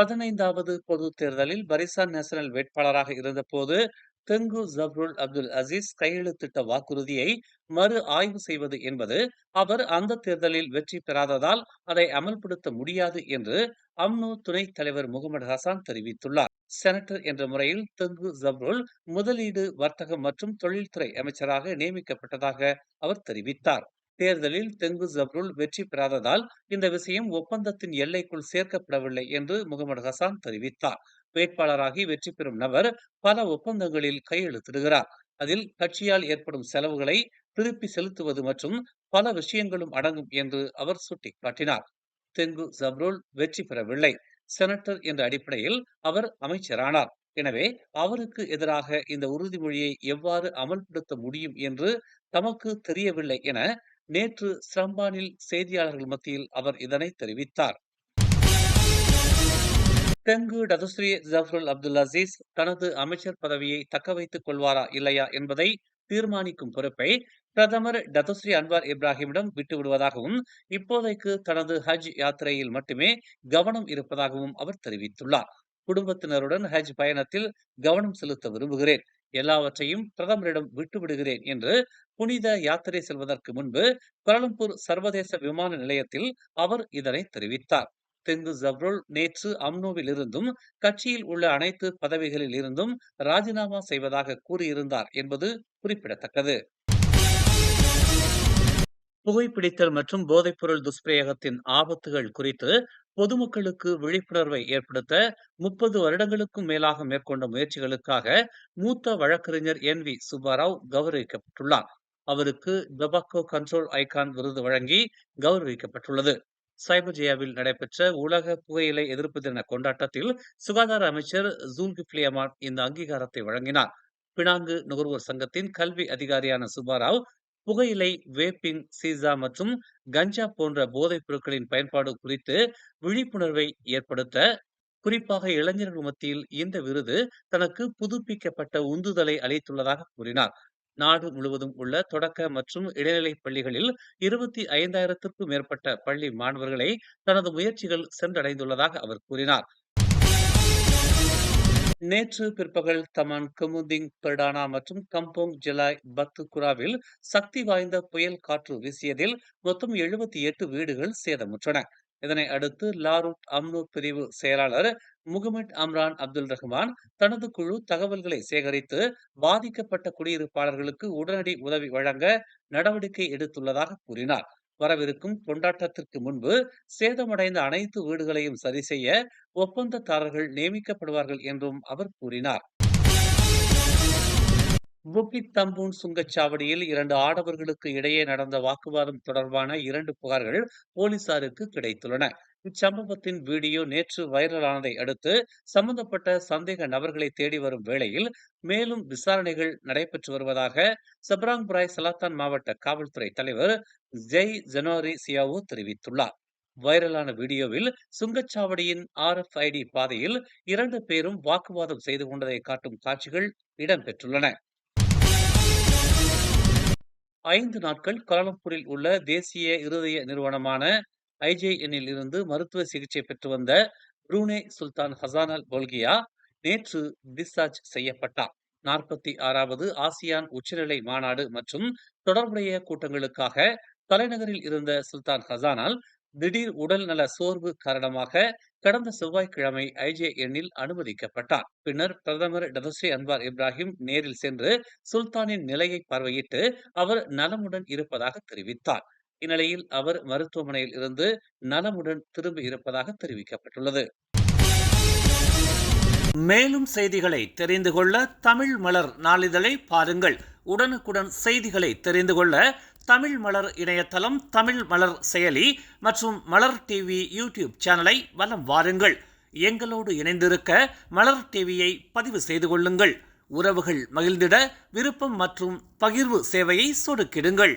பதினைந்தாவது பொதுத் தேர்தலில் பரிசா நேஷனல் வேட்பாளராக இருந்தபோது தெங்கு ஜப்ருல் அப்துல் அசீஸ் கையெழுத்திட்ட வாக்குறுதியை மறு ஆய்வு செய்வது என்பது அவர் அந்த தேர்தலில் வெற்றி பெறாததால் அதை அமல்படுத்த முடியாது என்று அம்னோ துணைத் தலைவர் முகமது ஹசான் தெரிவித்துள்ளார். செனட்டர் என்ற முறையில் தெங்கு ஜப்ருல் முதலீடு வர்த்தகம் மற்றும் தொழில்துறை அமைச்சராக நியமிக்கப்பட்டதாக அவர் தெரிவித்தார். தேர்தலில் தெங்கு ஜப்ருல் வெற்றி பெறாததால் இந்த விஷயம் ஒப்பந்தத்தின் எல்லைக்குள் சேர்க்கப்படவில்லை என்று முகமது ஹசான் தெரிவித்தார். வேட்பாளராகி வெற்றி பெறும் நபர் பல ஒப்பந்தங்களில் கையெழுத்திடுகிறார். அதில் கட்சியால் ஏற்படும் செலவுகளை திருப்பி செலுத்துவது மற்றும் பல விஷயங்களும் அடங்கும் என்று அவர் சுட்டிக்காட்டினார். தெங்கு ஜப்ருல் வெற்றி பெறவில்லை. செனட்டர் என்ற அடிப்படையில் அவர் அமைச்சரானார். எனவே அவருக்கு எதிராக இந்த உறுதிமொழியை எவ்வாறு அமல்படுத்த முடியும் என்று தமக்கு தெரியவில்லை என நேற்று ஸ்ரம்பானில் செய்தியாளர்கள் மத்தியில் அவர் இதனை தெரிவித்தார். தெங்கு டதுஸ்ரீ ஜஃபருல் அப்துல் அசீஸ் தனது அமைச்சர் பதவியை தக்க வைத்துக் கொள்வாரா இல்லையா என்பதை தீர்மானிக்கும் பொறுப்பை பிரதமர் டதுஸ்ரீ அன்வார் இப்ராஹிமிடம் விட்டுவிடுவதாகவும் இப்போதைக்கு தனது ஹஜ் யாத்திரையில் மட்டுமே கவனம் இருப்பதாகவும் அவர் தெரிவித்துள்ளார். குடும்பத்தினருடன் ஹஜ் பயணத்தில் கவனம் செலுத்த விரும்புகிறேன். எல்லாவற்றையும் பிரதமரிடம் விட்டுவிடுகிறேன் என்று புனித யாத்திரை செல்வதற்கு முன்பு கோலம்பூர் சர்வதேச விமான நிலையத்தில் அவர் இதனை தெரிவித்தார். தெங்கு ஜப்ருல் நேற்று அம்னோவில் இருந்தும் கட்சியில் உள்ள அனைத்து பதவிகளில் இருந்தும் ராஜினாமா செய்வதாக கூறியிருந்தார் என்பது குறிப்பிடத்தக்கது. புகைப்பிடித்தல் மற்றும் போதைப்பொருள் துஷ்பிரயோகத்தின் ஆபத்துகள் குறித்து பொதுமக்களுக்கு விழிப்புணர்வை ஏற்படுத்த முப்பது வருடங்களுக்கும் மேலாக மேற்கொண்ட முயற்சிகளுக்காக மூத்த வழக்கறிஞர் என் வி சுப்பாராவ் கௌரவிக்கப்பட்டுள்ளார். அவருக்கு பெபாக்கோ கண்ட்ரோல் ஐகான் விருது வழங்கி கௌரவிக்கப்பட்டுள்ளது. சைபர்ஜியாவில் நடைபெற்ற உலக புகையிலை எதிர்ப்பு தின கொண்டாட்டத்தில் சுகாதார அமைச்சர் ஜூல்கிப்லி அமான் இந்த அங்கீகாரத்தை வழங்கினார். பினாங்கு நுகர்வோர் சங்கத்தின் கல்வி அதிகாரியான சுபாராவ் புகையிலை வேப்பிங் சீசா மற்றும் கஞ்சா போன்ற போதைப் பொருட்களின் பயன்பாடு குறித்து விழிப்புணர்வை ஏற்படுத்த குறிப்பாக இளைஞர்கள் மத்தியில் இந்த விருது தனக்கு புதுப்பிக்கப்பட்ட உந்துதலை அளித்துள்ளதாக கூறினார். நாடு முழுவதும் உள்ள தொடக்க மற்றும் இடைநிலை பள்ளிகளில் இருபத்தி ஐந்தாயிரத்திற்கும் மேற்பட்ட பள்ளி மாணவர்களை தனது முயற்சிகள் சென்றடைந்துள்ளதாக அவர் கூறினார். நேற்று பிற்பகல் தமன் கமுந்திங் பெர்டானா மற்றும் கம்போங் ஜிலாய் பத்துகுராவில் சக்தி வாய்ந்த புயல் காற்று வீசியதில் மொத்தம் எழுபத்தி எட்டு வீடுகள் சேதமுற்றன. இதனை அடுத்து லாரூட் அம்னூர் பிரிவு செயலாளர் முகமட் அம்ரான் அப்துல் ரஹ்மான் தனது குழு தகவல்களை சேகரித்து பாதிக்கப்பட்ட குடியிருப்பாளர்களுக்கு உடனடி உதவி வழங்க நடவடிக்கை எடுத்துள்ளதாக கூறினார். வரவிருக்கும் கொண்டாட்டத்திற்கு முன்பு சேதமடைந்த அனைத்து வீடுகளையும் சரி செய்ய ஒப்பந்ததாரர்கள் நியமிக்கப்படுவார்கள் என்றும் அவர் கூறினார். புக்கிட் தம்பூன் சுங்கச்சாவடியில் இரண்டு ஆடவர்களுக்கு இடையே நடந்த வாக்குவாதம் தொடர்பான இரண்டு புகார்கள் போலீசாருக்கு கிடைத்துள்ளன. இச்சம்பவத்தின் வீடியோ நேற்று வைரலானதை அடுத்து சம்பந்தப்பட்ட சந்தேக நபர்களை தேடி வரும் வேளையில் மேலும் விசாரணைகள் நடைபெற்று வருவதாக சப்ராங்புராய் சலாத்தான் மாவட்ட காவல்துறை தலைவர் ஜெய் ஜனோரி சியாவோ தெரிவித்துள்ளார். வைரலான வீடியோவில் சுங்கச்சாவடியின் ஆர்எஃப்ஐடி பாதையில் இரண்டு பேரும் வாக்குவாதம் செய்து கொண்டதை காட்டும் காட்சிகள் இடம்பெற்றுள்ளன. ஐந்து நாட்கள் கோலாலம்பூரில் உள்ள தேசிய இருதய நிறுவனமான ஐஜேஎன்னில் இருந்து மருத்துவ சிகிச்சை பெற்று வந்த புரூனே சுல்தான் ஹசானல் போல்கியா நேற்று டிஸ்சார்ஜ் செய்யப்பட்டார். நாற்பத்தி ஆறாவது ஆசியான் உச்சநிலை மாநாடு மற்றும் தொடர்புடைய கூட்டங்களுக்காக தலைநகரில் இருந்த சுல்தான் ஹசானால் திடீர் உடல் நல சோர்வு காரணமாக கடந்த செவ்வாய்க்கிழமை ஐஜே எண்ணில் அனுமதிக்கப்பட்டார். பின்னர் பிரதமர் டதஸ்ரீ அன்வார் இப்ராஹிம் நேரில் சென்று சுல்தானின் நிலையை பார்வையிட்டு அவர் நலமுடன் இருப்பதாக தெரிவித்தார். இந்நிலையில் அவர் மருத்துவமனையில் இருந்து நலமுடன் திரும்பி இருப்பதாக தெரிவிக்கப்பட்டுள்ளது. மேலும் செய்திகளை தெரிந்து கொள்ள தமிழ் மலர் நாளிதழை பாருங்கள். உடனுக்குடன் செய்திகளை தெரிந்து கொள்ள தமிழ் மலர் இணையதளம் தமிழ் மலர் செயலி மற்றும் மலர் டிவி யூடியூப் சேனலை வலம் வாருங்கள். எங்களோடு இணைந்திருக்க மலர் டிவியை பதிவு செய்து கொள்ளுங்கள். உறவுகள் மகிழ்ந்திட விருப்பம் மற்றும் பகிர்வு சேவையை சொடுக்கிடுங்கள்.